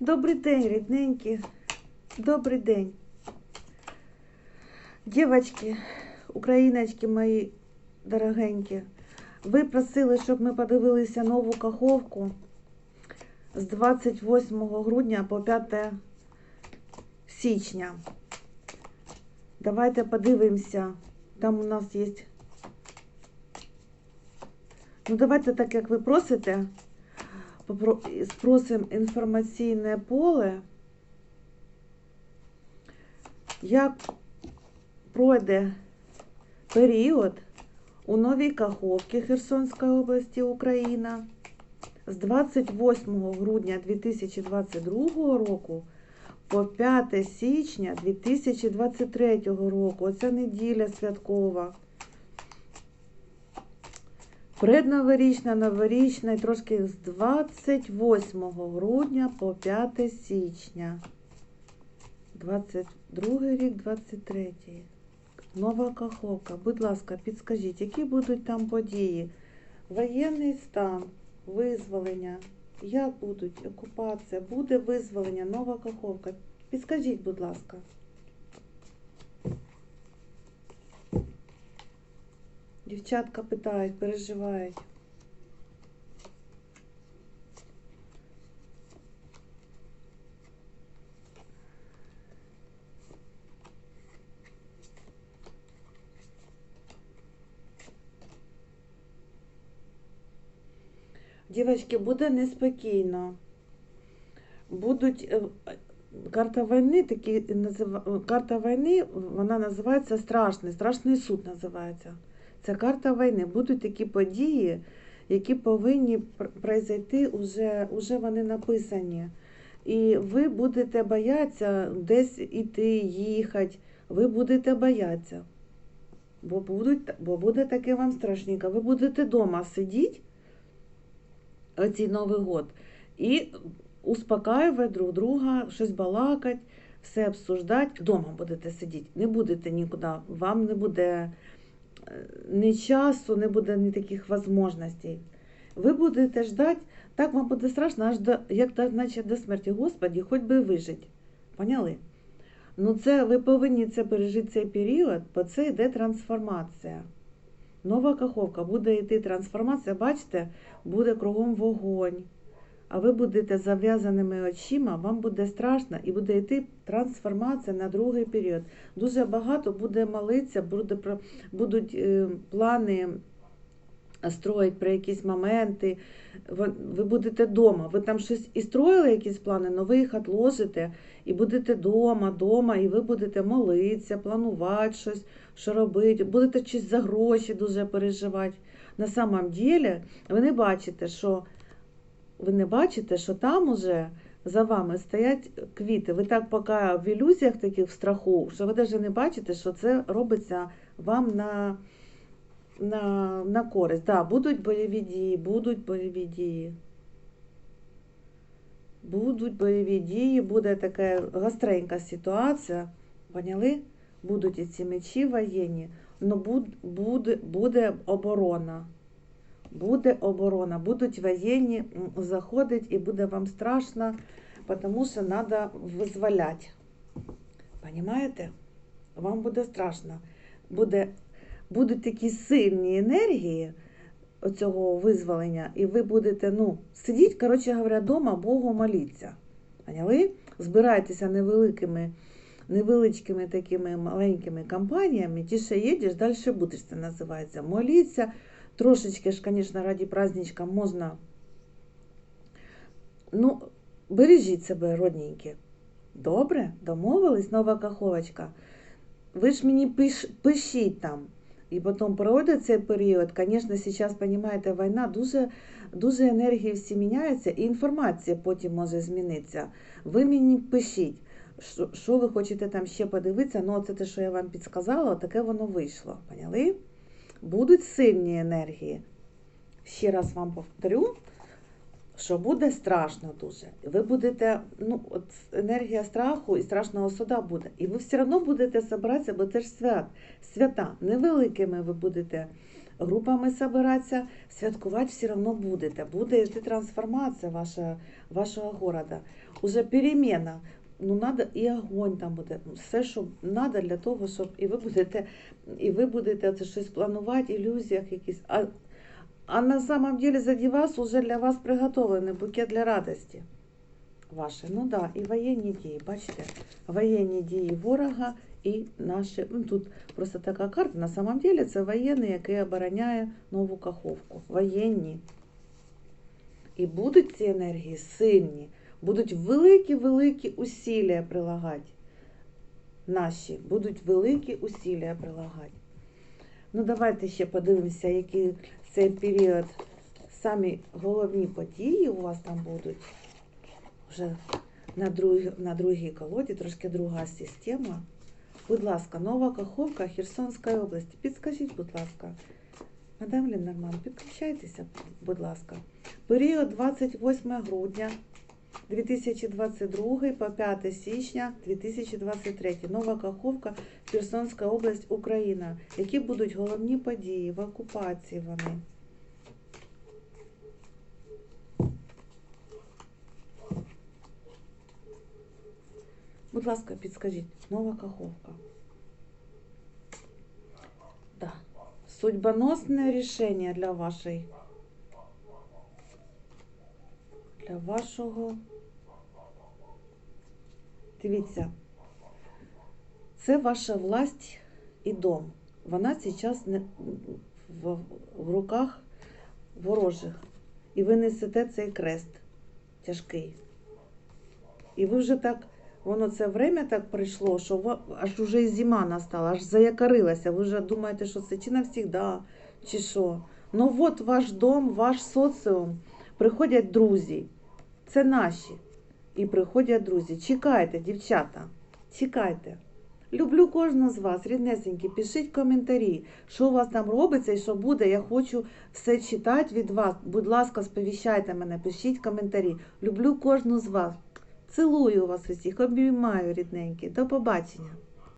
Добрий день, рідненькі. Добрий день. Дівчатки, україночки мої дорогенькі, ви просили, щоб ми подивилися нову каховку з 28 грудня по 5 січня. Давайте подивимося. Там у нас є. Ну, давайте так, як ви просите, спросимо інформаційне поле. Як пройде період у Новій Каховці Херсонської області Україна з 28 грудня 2022 року по 5 січня 2023 року. Оця неділя святкова. Предноворічна, новорічна і трошки з 28 грудня по 5 січня. 22 рік, 23. Нова Каховка. Будь ласка, підскажіть, які будуть там події? Воєнний стан, визволення. Як будуть окупація? Буде визволення, нова Каховка. Підскажіть, будь ласка. Дівчатка питають, переживають. Дівчатки, буде неспокійно. Будуть е, карта війни, такі назива... карта війни, вона називається страшний, страшний суд називається. Це карта війни. Будуть такі події, які повинні пр- произойти, уже, уже вони написані. І ви будете боятися десь іти, їхати. Ви будете боятися. Бо, будуть, бо буде таке вам страшненько. Ви будете вдома сидіти, оцей Новий год, і успокаювати друг друга, щось балакати, все обсуждати. Вдома будете сидіти, не будете нікуди, вам не буде ні часу, не буде ні таких можливостей. Ви будете ждати, так вам буде страшно, аж до, як до, наче до смерті. Господі, хоч би вижити. Поняли? Ну, це ви повинні це пережити цей період, бо це йде трансформація. Нова каховка, буде йти трансформація, бачите, буде кругом вогонь. А ви будете зав'язаними очима, вам буде страшно і буде йти трансформація на другий період. Дуже багато буде молитися, будуть е, плани строїть про якісь моменти. Ви, будете вдома. Ви там щось і строїли якісь плани, але ви їх відложите і будете вдома, вдома, і ви будете молитися, планувати щось, що робити, будете щось за гроші дуже переживати. На самом деле, ви не бачите, що ви не бачите, що там уже за вами стоять квіти. Ви так поки в ілюзіях таких в страху, що ви навіть не бачите, що це робиться вам на, на, на користь. Да, будуть бойові дії, будуть бойові дії. Будуть бойові дії, буде така гостренька ситуація. Поняли? Будуть і ці мечі воєнні, але буде, буде оборона. Буде оборона, будуть воєнні м, заходить і буде вам страшно, тому що треба визволяти. Понимаєте? Вам буде страшно. Буде, будуть такі сильні енергії цього визволення, і ви будете, ну, сидіть, коротше говоря, вдома, Богу моліться. Поняли? Збирайтеся невеликими, невеличкими такими маленькими компаніями. Тіше їдеш, далі будеш, це називається. Моліться. Трошечки ж, звісно, раді праздничка можна. Ну, бережіть себе, родненькі. Добре, домовились, нова каховочка. Ви ж мені пиш, пишіть там. І потім пройде цей період. Звісно, зараз, розумієте, війна, дуже, дуже енергії всі міняються, і інформація потім може змінитися. Ви мені пишіть, що, що ви хочете там ще подивитися. Ну, це те, що я вам підсказала, таке воно вийшло. Поняли? Будуть сильні енергії. Ще раз вам повторю, що буде страшно дуже. Ви будете, ну, от енергія страху і страшного суда буде. І ви все одно будете збиратися, бо це ж свят, свята. Невеликими ви будете групами собиратися, святкувати все одно будете. Буде йти трансформація ваша, вашого города. Уже перемена. Ну, надо і огонь там буде. Все, що треба для того, щоб і ви будете, і ви будете це щось планувати, ілюзіях якісь. А, а на самом деле заді вас уже для вас приготовлений букет для радості. Ваші. Ну да, і воєнні дії, бачите? Воєнні дії ворога і наші. Ну тут просто така карта. На самом деле це воєнний, який обороняє нову каховку. Воєнні. І будуть ці енергії сильні, будуть великі-великі усилля прилагати. Наші будуть великі усилля прилагати. Ну, давайте ще подивимося, які цей період самі головні події у вас там будуть. Вже на, друг, на другій колоді, трошки друга система. Будь ласка, нова Каховка Херсонської області. Підскажіть, будь ласка. Мадам Ленорман, підключайтеся, будь ласка. Період 28 грудня 2022 по 5 січня 2023. Нова Каховка, Херсонська область, Україна. Які будуть головні події в окупації вони? Будь ласка, підскажіть, нова Каховка. Да. Судьбоносне рішення для вашої. Для вашого. Дивіться, це ваша власть і дом. Вона зараз не в, в руках ворожих. І ви несете цей крест тяжкий. І ви вже так, воно це время так прийшло, що ва- аж уже і зима настала, аж заякорилася. Ви вже думаєте, що це чи навсігда, чи що. Ну от ваш дом, ваш соціум, приходять друзі. Це наші. І приходять друзі. Чекайте, дівчата, чекайте. Люблю кожного з вас, ріднесенькі, пишіть коментарі, що у вас там робиться і що буде. Я хочу все читати від вас. Будь ласка, сповіщайте мене, пишіть коментарі. Люблю кожну з вас. Цілую вас усіх, обіймаю, рідненькі. До побачення.